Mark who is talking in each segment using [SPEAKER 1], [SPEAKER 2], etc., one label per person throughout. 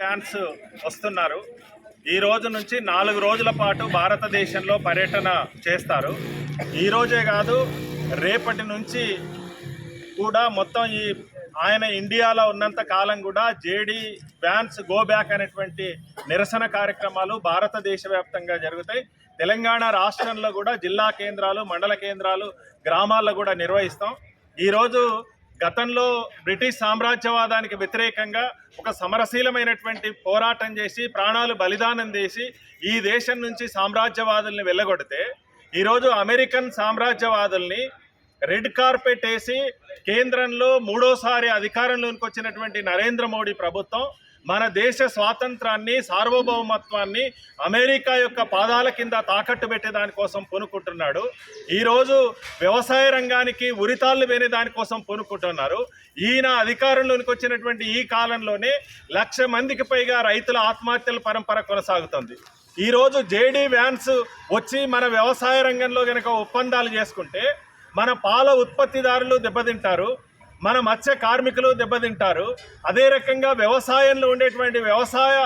[SPEAKER 1] Fans వస్తున్నారు. ఈ రోజు నుంచి నాలుగు రోజుల పాటు భారతదేశంలో పర్యటన చేస్తారు. ఈరోజే కాదు రేపటి నుంచి కూడా మొత్తం ఈ ఆయన ఇండియాలో ఉన్నంత కాలం కూడా జేడీ వ్యాన్స్ గో బ్యాక్ అనేటువంటి నిరసన కార్యక్రమాలు భారతదేశ వ్యాప్తంగా జరుగుతాయి. తెలంగాణ రాష్ట్రంలో కూడా జిల్లా కేంద్రాలు మండల కేంద్రాలు గ్రామాల్లో కూడా నిర్వహిస్తాం. ఈరోజు గతంలో బ్రిటిష్ సామ్రాజ్యవాదానికి వ్యతిరేకంగా ఒక సమరశీలమైనటువంటి పోరాటం చేసి ప్రాణాలు బలిదానం చేసి ఈ దేశం నుంచి సామ్రాజ్యవాదుల్ని వెళ్ళగొడితే ఈరోజు అమెరికన్ సామ్రాజ్యవాదుల్ని రెడ్ కార్పెట్ వేసి కేంద్రంలో మూడోసారి అధికారంలోకి వచ్చినటువంటి నరేంద్ర మోడీ ప్రభుత్వం మన దేశ స్వాతంత్రాన్ని సార్వభౌమత్వాన్ని అమెరికా యొక్క పాదాల కింద తాకట్టు పెట్టే దానికోసం పొనుక్కుంటున్నాడు ఈరోజు వ్యవసాయ రంగానికి ఉరితాళ్ళు వేనే దానికోసం పొనుక్కుంటున్నారు ఈయన అధికారంలోనికి వచ్చినటువంటి ఈ కాలంలోనే లక్ష మందికి పైగా రైతుల ఆత్మహత్యల పరంపర కొనసాగుతుంది. ఈరోజు జేడీ వ్యాన్స్ వచ్చి మన వ్యవసాయ రంగంలో కనుక ఒప్పందాలు చేసుకుంటే మన పాల ఉత్పత్తిదారులు దెబ్బతింటారు. మన మత్స్య కార్మికులు దెబ్బతింటారు. అదే రకంగా వ్యవసాయంలో ఉండేటువంటి వ్యవసాయ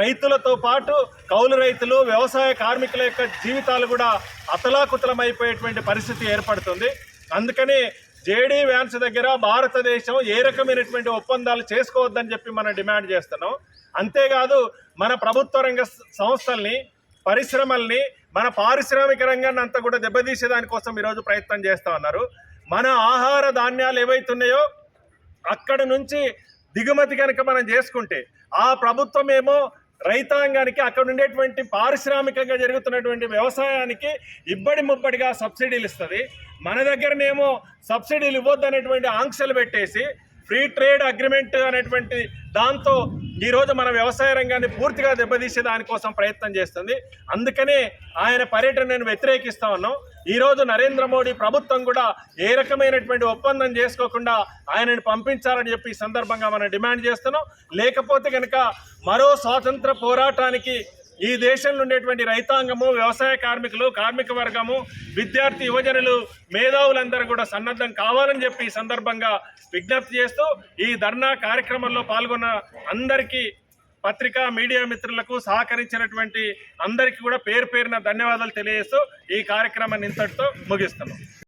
[SPEAKER 1] రైతులతో పాటు కౌలు రైతులు వ్యవసాయ కార్మికుల యొక్క జీవితాలు కూడా అతలాకుతలమైపోయేటువంటి పరిస్థితి ఏర్పడుతుంది. అందుకని జేడీ వ్యాన్స్ దగ్గర భారతదేశం ఏ రకమైనటువంటి ఒప్పందాలు చేసుకోవద్దని చెప్పి మనం డిమాండ్ చేస్తున్నాం. అంతేకాదు మన ప్రభుత్వ రంగ సంస్థల్ని పరిశ్రమల్ని మన పారిశ్రామిక రంగాన్ని అంతా కూడా దెబ్బతీసే దానికోసం ఈరోజు ప్రయత్నం చేస్తా ఉన్నారు. మన ఆహార ధాన్యాలు ఏవైతున్నాయో అక్కడ నుంచి దిగుమతి కనుక మనం చేసుకుంటే ఆ ప్రభుత్వం ఏమో రైతాంగానికి అక్కడ ఉండేటువంటి పారిశ్రామికంగా జరుగుతున్నటువంటి వ్యవసాయానికి ఇబ్బడి ముబ్బడిగా సబ్సిడీలు ఇస్తుంది. మన దగ్గరనేమో సబ్సిడీలు ఇవ్వద్దనేటువంటి ఆంక్షలు పెట్టేసి ఫ్రీ ట్రేడ్ అగ్రిమెంట్ అనేటువంటి దాంతో ఈరోజు మన వ్యవసాయ రంగాన్ని పూర్తిగా దెబ్బతీసే దానికోసం ప్రయత్నం చేస్తుంది. అందుకనే ఆయన పర్యటనను వ్యతిరేకిస్తా ఉన్నాం. ఈరోజు నరేంద్ర మోడీ ప్రభుత్వం కూడా ఏ రకమైనటువంటి ఒప్పందం చేసుకోకుండా ఆయనను పంపించాలని చెప్పి ఈ సందర్భంగా మనం డిమాండ్ చేస్తున్నాం. లేకపోతే కనుక మరో స్వాతంత్ర పోరాటానికి ఈ దేశంలో ఉండేటువంటి రైతాంగము వ్యవసాయ కార్మికులు కార్మిక వర్గము విద్యార్థి యువజనులు మేధావులందరూ కూడా సన్నద్ధం కావాలని చెప్పి ఈ సందర్భంగా విజ్ఞప్తి చేస్తూ ఈ ధర్నా కార్యక్రమంలో పాల్గొన్న అందరికీ పత్రికా మీడియా మిత్రులకు సహకరించినటువంటి అందరికీ కూడా పేరు పేరున ధన్యవాదాలు తెలియజేస్తూ ఈ కార్యక్రమాన్ని ఇంతటితో ముగిస్తున్నాం.